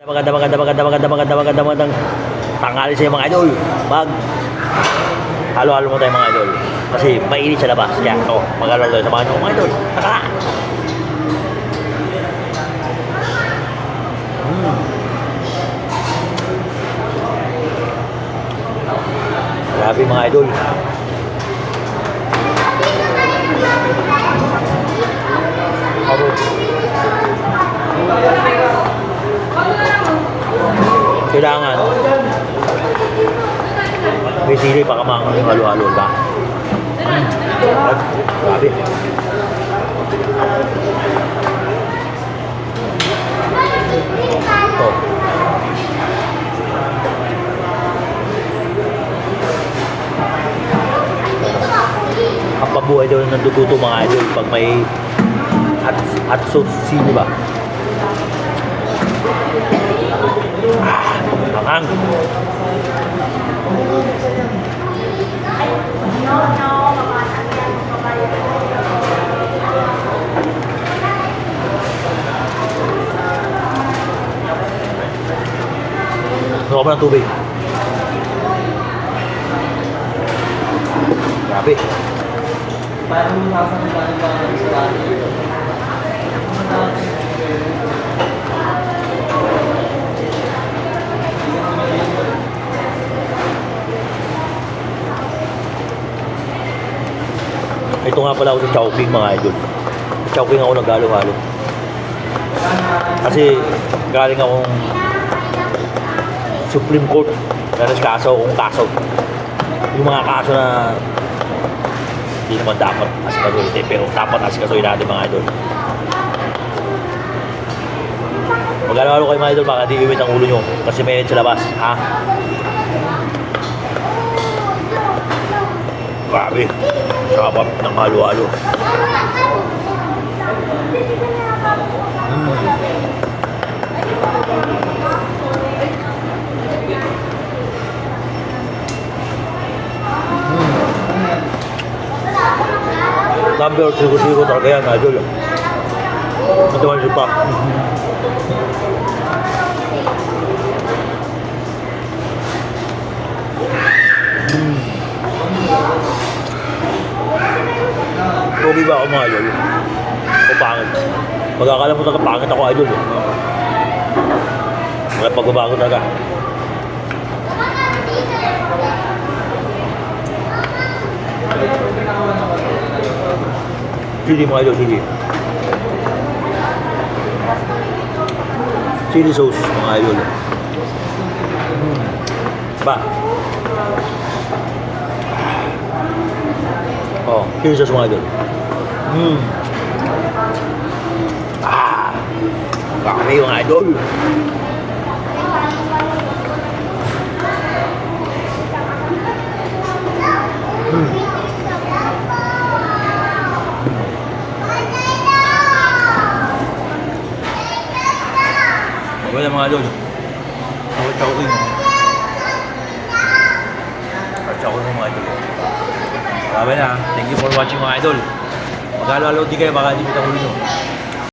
Maganda, maganda, maganda, maganda, maganda, maganda, magandang tanghali sa mga idol. Mag halo-halo mo tayo mga idol. Kasi mainit sa labas. Kaya ito, mag-halo tayo sa mga idol. Mga idol, taka! Mm. Grabe mga idol. Aro. Kailangan may sili baka yung halo-halo ba? Mm. Grabe. Ito. Ang pabuhay daw ng duguto mga idol pag may hot, hot sauce sili ba? Ah, angang. Ano ka ng tubig? Grabe. Parang nasa ng galing sa dati. Ito nga pala ako sa Chowking mga idol. Chowking ako naghalo-halo. Kasi galing akong Supreme Court na kaso akong kaso. Yung mga kaso na hindi naman dapat asikasuhin eh, pero dapat asikasuhin natin mga idol. Mag-halo-halo kayo mga idol, baka di iwit ang ulo nyo kasi may sa labas, ha? Grabe. Sarap ng halo-halo. Mm. Number sigo-sigo talaga yan, idol. Matuwan siya pa. Pogi ba ako mga idol? O pangit? Pagkakala mo talaga pangit ako idol eh. Wala pagbabago talaga. Chili mga idol, chili. Chili sauce mga idol. Mm. Ba? Oh, chili sauce mga idol. Mm. Ah! Kami mga idol. Mm. Wala mga idol. Ako tsaka ko yung Tsaka ko mga idol. Sabi na, thank you for watching mga idol. Mag-halo-halo di kayo, baka di kita ulo nyo.